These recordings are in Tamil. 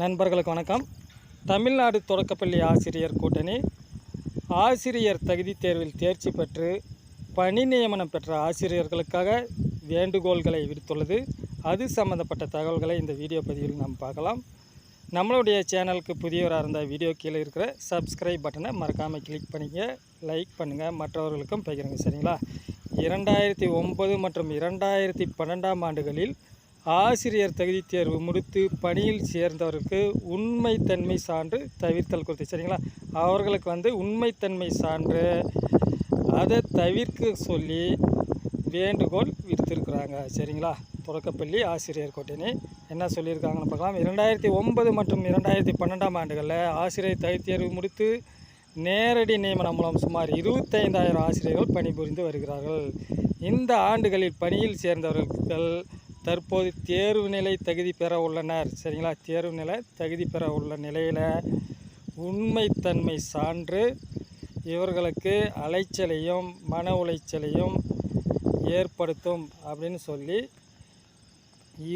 நண்பர்களுக்கு வணக்கம். தமிழ்நாடு தொடக்கப்பள்ளி ஆசிரியர் கூட்டணி ஆசிரியர் தகுதி தேர்வில் தேர்ச்சி பெற்று பணி நியமனம் பெற்ற ஆசிரியர்களுக்காக வேண்டுகோள்களை விடுத்துள்ளது. அது சம்மந்தப்பட்ட தகவல்களை இந்த வீடியோ பதிவில் நாம் பார்க்கலாம். நம்மளுடைய சேனலுக்கு புதியவராக இருந்தால் வீடியோ கீழே இருக்கிற சப்ஸ்கிரைப் பட்டனை மறக்காமல் கிளிக் பண்ணிங்க லைக் பண்ணுங்கள் மற்றவர்களுக்கும் பகிருங்க. சரிங்களா? இரண்டாயிரத்தி ஒம்பது மற்றும் இரண்டாயிரத்தி பன்னெண்டாம் ஆண்டுகளில் ஆசிரியர் தகுதி தேர்வு முடித்து பணியில் சேர்ந்தவருக்கு உண்மைத்தன்மை சான்று தவிர்த்தல் குறித்து சரிங்களா? அவர்களுக்கு வந்து உண்மைத்தன்மை சான்று அதை தவிர்க்க சொல்லி வேண்டுகோள் விடுத்திருக்கிறாங்க. சரிங்களா? தொடக்கப்பள்ளி ஆசிரியர் கூட்டணி என்ன சொல்லியிருக்காங்கன்னு பார்க்கலாம். இரண்டாயிரத்தி ஒன்பது மற்றும் இரண்டாயிரத்தி பன்னெண்டாம் ஆண்டுகளில் ஆசிரியர் தகுதி தேர்வு முடித்து நேரடி நியமனம் மூலம் சுமார் இருபத்தைந்தாயிரம் ஆசிரியர்கள் பணிபுரிந்து வருகிறார்கள். இந்த ஆண்டுகளில் பணியில் சேர்ந்தவர்கள் தற்போது தேர்வு நிலை தகுதி பெற உள்ளனர். சரிங்களா? தேர்வு நிலை தகுதி பெற உள்ள நிலையில் உண்மைத்தன்மை சான்று இவர்களுக்கு அலைச்சலையும் மன உளைச்சலையும் ஏற்படுத்தும் அப்படின்னு சொல்லி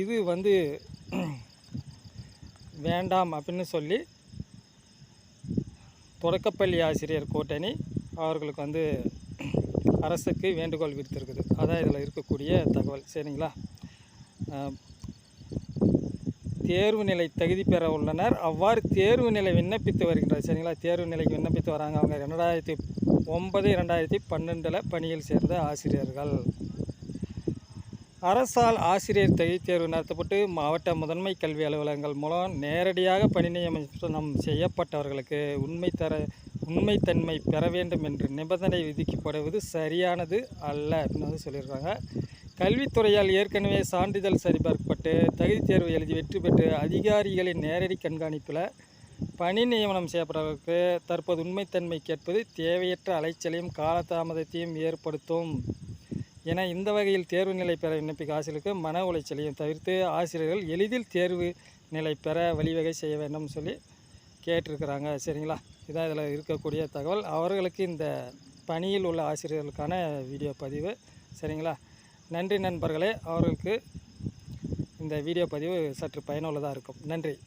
இது வந்து வேண்டாம் அப்படின்னு சொல்லி தொடக்கப்பள்ளி ஆசிரியர் கூட்டணி அவர்களுக்கு வந்து அரசுக்கு வேண்டுகோள் விடுத்திருக்குது. அதான் இதில் இருக்கக்கூடிய தகவல். சரிங்களா? தேர்வு நிலை தகுதி பெற உள்ளனர். அவ்வாறு தேர்வு நிலை விண்ணப்பித்து வருகின்றார். சரிங்களா? தேர்வு நிலைக்கு விண்ணப்பித்து வராங்க. அவங்க ரெண்டாயிரத்தி ஒன்பது ரெண்டாயிரத்தி பன்னெண்டில் பணியில் சேர்ந்த ஆசிரியர்கள். அரசால் ஆசிரியர் தகுதி தேர்வு நடத்தப்பட்டு மாவட்ட முதன்மை கல்வி அலுவலகங்கள் மூலம் நேரடியாக பணி நியமனம் செய்யப்பட்டவர்களுக்கு உண்மை தர உண்மைத்தன்மை பெற வேண்டும் என்று நிபந்தனை விதிக்கப்படுவது சரியானது அல்ல அப்படின்னு வந்து சொல்லியிருக்காங்க. கல்வித்துறையால் ஏற்கனவே சான்றிதழ் சரிபார்க்கப்பட்டு தகுதி தேர்வு எழுதி வெற்றி பெற்று அதிகாரிகளின் நேரடி கண்காணிப்பில் பணி நியமனம் செய்யப்படுவதற்கு தற்போது உண்மைத்தன்மை கேட்பது தேவையற்ற அலைச்சலையும் காலதாமதத்தையும் ஏற்படுத்தும் என இந்த வகையில் தேர்வு நிலை பெற விண்ணப்பிக்க ஆசிரியருக்கு மன உளைச்சலையும் தவிர்த்து ஆசிரியர்கள் எளிதில் தேர்வு நிலை பெற வழிவகை செய்ய வேண்டும் சொல்லி கேட்டிருக்கிறாங்க. சரிங்களா? இதான் இதில் இருக்கக்கூடிய தகவல். அவர்களுக்கு இந்த பணியில் உள்ள ஆசிரியர்களுக்கான வீடியோ பதிவு. சரிங்களா? நன்றி நண்பர்களே. அவர்களுக்கு இந்த வீடியோ பதிவு சற்று பயனுள்ளதாக இருக்கும். நன்றி.